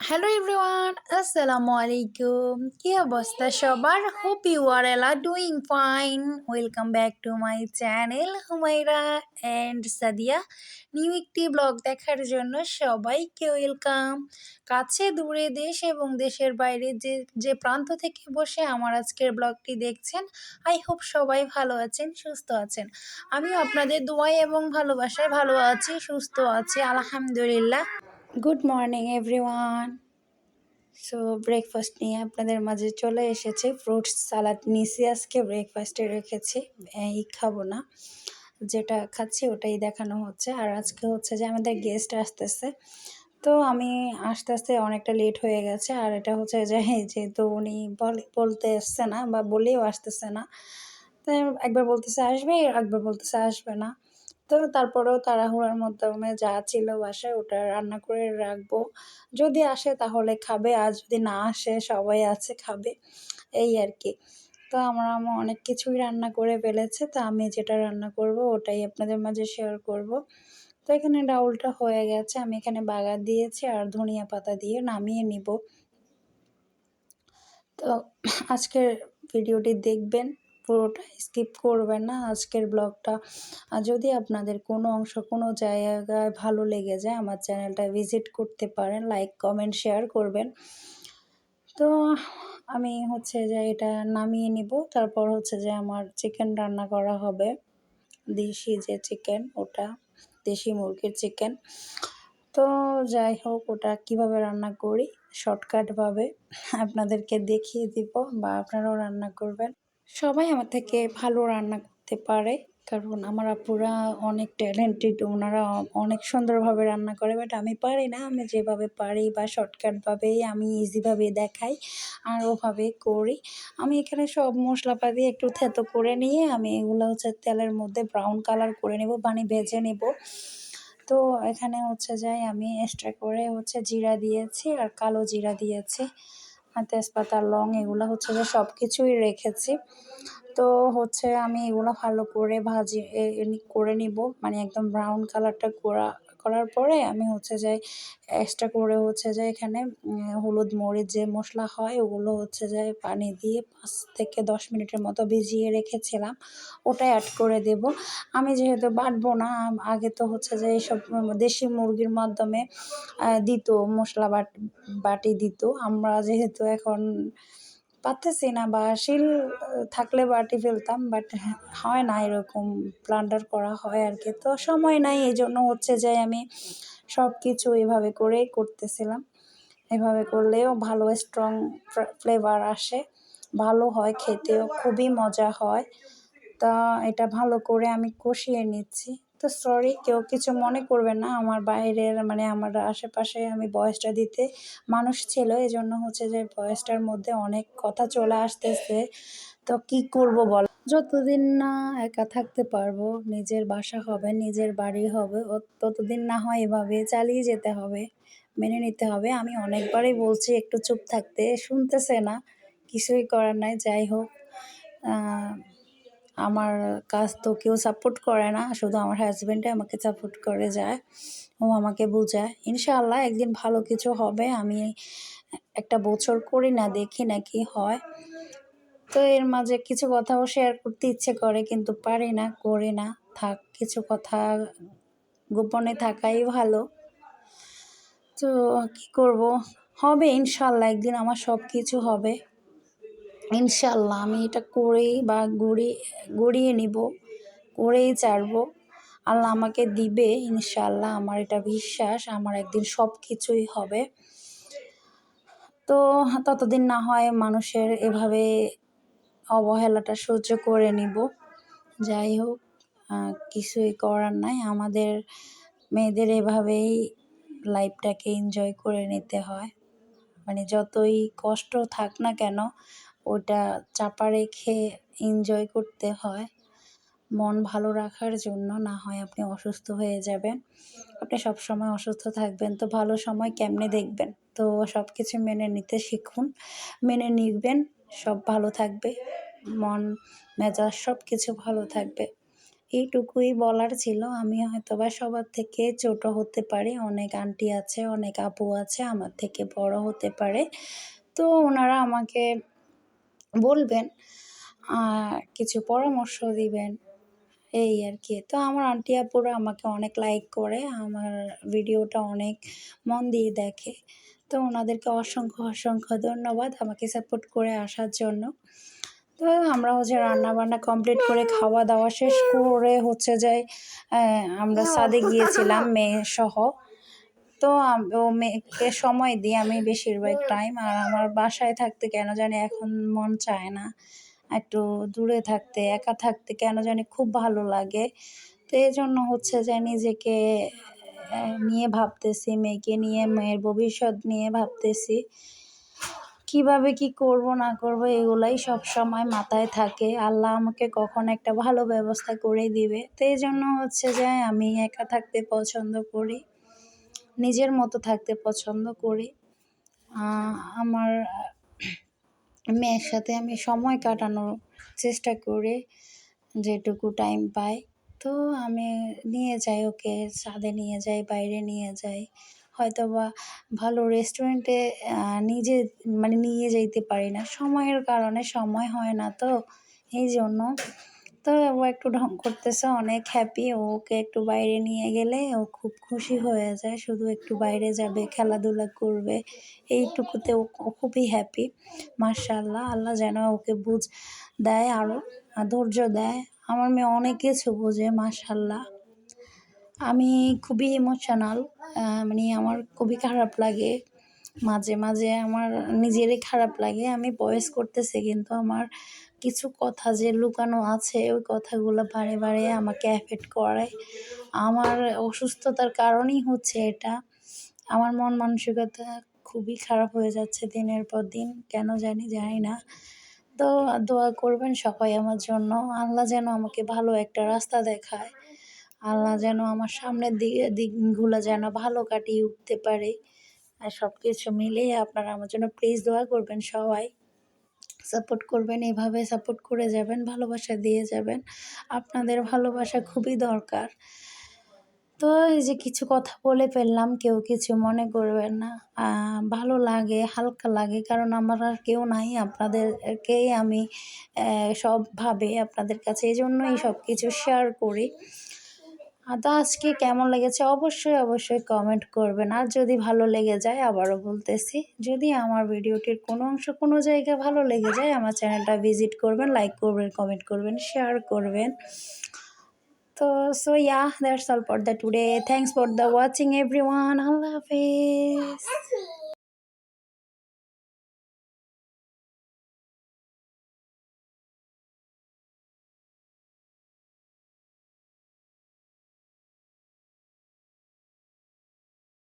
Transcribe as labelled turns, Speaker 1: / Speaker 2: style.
Speaker 1: Hello everyone আসসালামু আলাইকুম কি অবস্থা সবার hope you are all doing fine welcome back to my channel Humaira and Sadia new একটি ব্লগ দেখার জন্য সবাইকে ওয়েলকাম কাছে, দূরে দেশ এবং দেশের বাইরে যে যে প্রান্ত থেকে বসে আমার আজকের ব্লগটি দেখছেন আই হোপ সবাই ভালো আছেন, সুস্থ আছেন। আমিও আপনাদের দোয়াই এবং ভালোবাসায় ভালো আছি, সুস্থ আছি, আলহামদুলিল্লাহ। Good morning everyone so breakfast নিয়ে আপনাদের মাঝে চলে এসেছে। ফ্রুটস সালাদ নিয়েছি আজকে। ব্রেকফাস্টে রেখেছি। এই খাব না। যেটা খাচ্ছি ওটাই দেখানো হচ্ছে। আর আজকে হচ্ছে যে আমাদের গেস্ট আসতেছে। তো আমি আস্তে আস্তে অনেকটা লেট হয়ে গেছে। আর এটা হচ্ছে যে, যেহেতু উনি বলতে এসছে না বা বলেও আসতেছে না। তাই একবার বলতেছে আসবে, একবার বলতেছে আসবে না। তো তারপরেও তাড়াহুড়ার মাধ্যমে যা ছিল বাসায় ওটা রান্না করে রাখব। যদি আসে তাহলে খাবে, আর যদি না আসে সবাই আছে খাবে, এই আর কি। তো আমার অনেক কিছুই রান্না করে ফেলেছে, তো আমি যেটা রান্না করব ওটাই আপনাদের মাঝে শেয়ার করব। তো এখানে ডাউলটা হয়ে গেছে, আমি এখানে বাগার দিয়েছি আর ধনিয়া পাতা দিয়ে নামিয়ে নিব। তো আজকের ভিডিওটি দেখবেন। পুরোটা স্কিপ করবেন না আজকের ব্লগটা যদি আপনাদের কোনো অংশ কোনো জায়গায় ভালো লেগে যায়, আমার চ্যানেলটা ভিজিট করতে পারেন লাইক কমেন্ট শেয়ার করবেন। তো আমি হচ্ছে যে এটা নামিয়ে নিব। তারপর হচ্ছে যে আমার চিকেন রান্না করা হবে। দেশি যে চিকেন ওটা দেশি মুরগির চিকেন তো যাই হোক, ওটা কীভাবে রান্না করি শর্টকাটভাবে আপনাদেরকে দেখিয়ে দিব বা আপনারাও রান্না করবেন। সবাই আমার থেকে ভালো রান্না করতে পারে। কারণ আমার আপুরা অনেক ট্যালেন্টেড ওনারা অনেক সুন্দরভাবে রান্না করে বাট আমি পারি না। আমি যেভাবে পারি বা শর্টকাটভাবেই আমি ইজিভাবে দেখাই, আর ওভাবে করি। আমি এখানে সব মশলাপাতি একটু থেতো করে নিয়ে আমি এগুলো হচ্ছে তেলের মধ্যে ব্রাউন কালার করে নেব পানি ভেজে নেব। তো এখানে হচ্ছে যাই আমি এক্সট্রা করে হচ্ছে জিরা দিয়েছি আর কালো জিরা দিয়েছি। তেজপাতা লং এগুলো হচ্ছে যে সব কিছুই রেখেছি। তো হচ্ছে আমি এগুলো ভালো করে ভাজি করে নিব। মানে একদম ব্রাউন কালারটা করা করার পরে আমি হচ্ছে যে এক্সট্রা করে হচ্ছে যে এখানে হলুদ মরিচ যে মশলা হয় ওগুলো হচ্ছে যে পানি দিয়ে পাঁচ থেকে দশ মিনিটের মতো ভিজিয়ে রেখেছিলাম। ওটা অ্যাড করে দেব। আমি যেহেতু বাটবো না, আগে তো হচ্ছে যে এইসব দেশি মুরগির মাধ্যমে দিত মশলা বাট, বাটি দিত। আমরা যেহেতু এখন পারতেছি না বা শিল থাকলে বাটি ফেলতাম বাট হয় না এরকম প্লান্ডার করা হয় আর কি। তো সময় নাই এই জন্য হচ্ছে যে আমি সব কিছু এভাবে করেই করতেছিলাম। এভাবে করলেও ভালো স্ট্রং ফ্লেভার আসে, ভালো হয় খেতেও, খুবই মজা হয়। তা এটা ভালো করে আমি কষিয়ে নিচ্ছি। তো সরি কেউ কিছু মনে করবে না। আমার বাইরের মানে আমার আশেপাশে আমি বয়সটা দিতে মানুষ ছিল এই জন্য হচ্ছে যে বয়সটার মধ্যে অনেক কথা চলে আসতেছে। তো কি করব বল? যতদিন না একা থাকতে পারব, নিজের বাসা হবে, নিজের বাড়ি হবে ততদিন না হয় এভাবে চালিয়ে যেতে হবে, মেনে নিতে হবে। আমি অনেকবারই বলছি একটু চুপ থাকতে, শুনতেছে না, কিছুই করার নাই, যাই হোক। আমার কাজ তো কেউ সাপোর্ট করে না, শুধু আমার হাজব্যান্ডে আমাকে সাপোর্ট করে যায়, ও আমাকে বোঝায়। ইনশাআল্লাহ একদিন ভালো কিছু হবে, আমি একটা বছর করি না, দেখি না কি হয়। তো এর মাঝে কিছু কথাও শেয়ার করতে ইচ্ছে করে, কিন্তু পারি না, করি না। থাক, কিছু কথা গোপনে থাকাই ভালো। তো কি করব? হবে ইনশাল্লাহ একদিন আমার সব কিছু হবে। ইনশাল্লাহ আমি এটা করেই বা গড়ি, গড়িয়ে নিব, করেই ছাড়বো। আল্লাহ আমাকে দিবে ইনশাল্লাহ আমার এটা বিশ্বাস, আমার একদিন সব কিছুই হবে। তো ততদিন না হয় মানুষের এভাবে অবহেলাটা সহ্য করে নিব। যাই হোক কিছুই করার নাই। আমাদের মেয়েদের এভাবেই লাইফটাকে এনজয় করে নিতে হয়। মানে যতই কষ্ট থাক না কেন ওটা চাপা রেখে এনজয় করতে হয়। মন ভালো রাখার জন্য না হয় আপনি অসুস্থ হয়ে যাবেন। আপনি সব সময় অসুস্থ থাকবেন। তো ভালো সময় কেমনে দেখবেন? তো সব কিছু মেনে নিতে শিখুন, মেনে নিবেন, সব ভালো থাকবে, মন, মেজাজ সব কিছু ভালো থাকবে। এইটুকুই বলার ছিল। আমি হয়তোবা সবার থেকে ছোট হতে পারি, অনেক আন্টি আছে, অনেক আপু আছে, আমার থেকে বড় হতে পারে। তো ওনারা আমাকে বলবেন আর কিছু পরামর্শ দিবেন এই আর কি। তো আমার আন্টি আপুরা আমাকে অনেক লাইক করে আমার ভিডিওটা অনেক মন দিয়ে দেখে। তো ওনাদেরকে অসংখ্য অসংখ্য ধন্যবাদ আমাকে সাপোর্ট করে আসার জন্য। তো আমরা হচ্ছে রান্না বান্না কমপ্লিট করে খাওয়া দাওয়া শেষ করে হচ্ছে যাই আমরা সাদে গিয়েছিলাম মেয়ে সহ। তো ও মেয়েকে সময় দিই আমি বেশিরভাগ টাইম আর আমার বাসায় থাকতে কেন জানি এখন মন চায় না। একটু দূরে থাকতে, একা থাকতে কেন জানি খুব ভালো লাগে। তো এই জন্য হচ্ছে যে নিজেকে নিয়ে ভাবতেছি, মেয়েকে নিয়ে, মেয়ের ভবিষ্যৎ নিয়ে ভাবতেছি। কীভাবে কি করব, না করব, এগুলাই সব সময় মাথায় থাকে। আল্লাহ আমাকে কখন একটা ভালো ব্যবস্থা করে দিবে। তো এই জন্য হচ্ছে যে আমি একা থাকতে পছন্দ করি। নিজের মতো থাকতে পছন্দ করি। আমার মেয়ের সাথে আমি সময় কাটানোর চেষ্টা করি, যেটুকু টাইম পাই। তো আমি নিয়ে যাই ওকে, ছাদে নিয়ে যাই, বাইরে নিয়ে যাই। হয়তো বা ভালো রেস্টুরেন্টে নিজে মানে নিয়ে যেতে পারি না। সময়ের কারণে সময় হয় না তো, এই জন্য তো ও একটু ঢং করতেছে, অনেক হ্যাপি ওকে একটু বাইরে নিয়ে গেলে ও খুব খুশি হয়ে যায়, শুধু একটু বাইরে যাবে, খেলাধুলা করবে, এইটুকুতে ও খুবই হ্যাপি মার্শাল্লাহ আল্লাহ যেন ওকে বুঝ দেয় আরও ধৈর্য দেয়। আমার মেয়ে অনেক কিছু বোঝে মার্শাল্লাহ আমি খুবই ইমোশনাল মানে আমার খুবই খারাপ লাগে। মাঝে মাঝে আমার নিজেরই খারাপ লাগে। আমি বয়স করতেছি, কিন্তু আমার কিছু কথা যে লুকানো আছে, ওই কথাগুলো বারে বারে আমাকে অ্যাফেক্ট করে। আমার অসুস্থতার কারণেই হচ্ছে এটা। আমার মন মানসিকতা খুবই খারাপ হয়ে যাচ্ছে দিনের পর দিন, কেন জানি জানি না। তো দোয়া করবেন সবাই আমার জন্য। আল্লাহ যেন আমাকে ভালো একটা রাস্তা দেখায়। আল্লাহ যেন আমার সামনের দিকে দিকগুলো যেন ভালো কাটিয়ে উঠতে পারে। আর সব কিছু মিলিয়ে আপনারা আমার জন্য প্লিজ দোয়া করবেন সবাই। সাপোর্ট করবেন, এভাবে সাপোর্ট করে যাবেন, ভালোবাসা দিয়ে যাবেন। আপনাদের ভালোবাসা খুবই দরকার। তো এই যে কিছু কথা বলে ফেললাম, কেউ কিছু মনে করবেন না। ভালো লাগে, হালকা লাগে, কারণ আমার আর কেউ নাই। আপনাদেরকেই আমি সবভাবে আপনাদের কাছে এই জন্যই সব কিছু শেয়ার করি। তো আজকে কেমন লেগেছে? অবশ্যই অবশ্যই কমেন্ট করবেন। আর যদি ভালো লেগে যায়, আবারও বলতেছি, যদি আমার ভিডিওটির কোনো অংশ কোনো জায়গায় ভালো লেগে যায়, আমার চ্যানেলটা ভিজিট করবেন লাইক করবেন কমেন্ট করবেন শেয়ার করবেন। তো so yeah that's all for the today thanks for the watching everyone Allah Hafiz.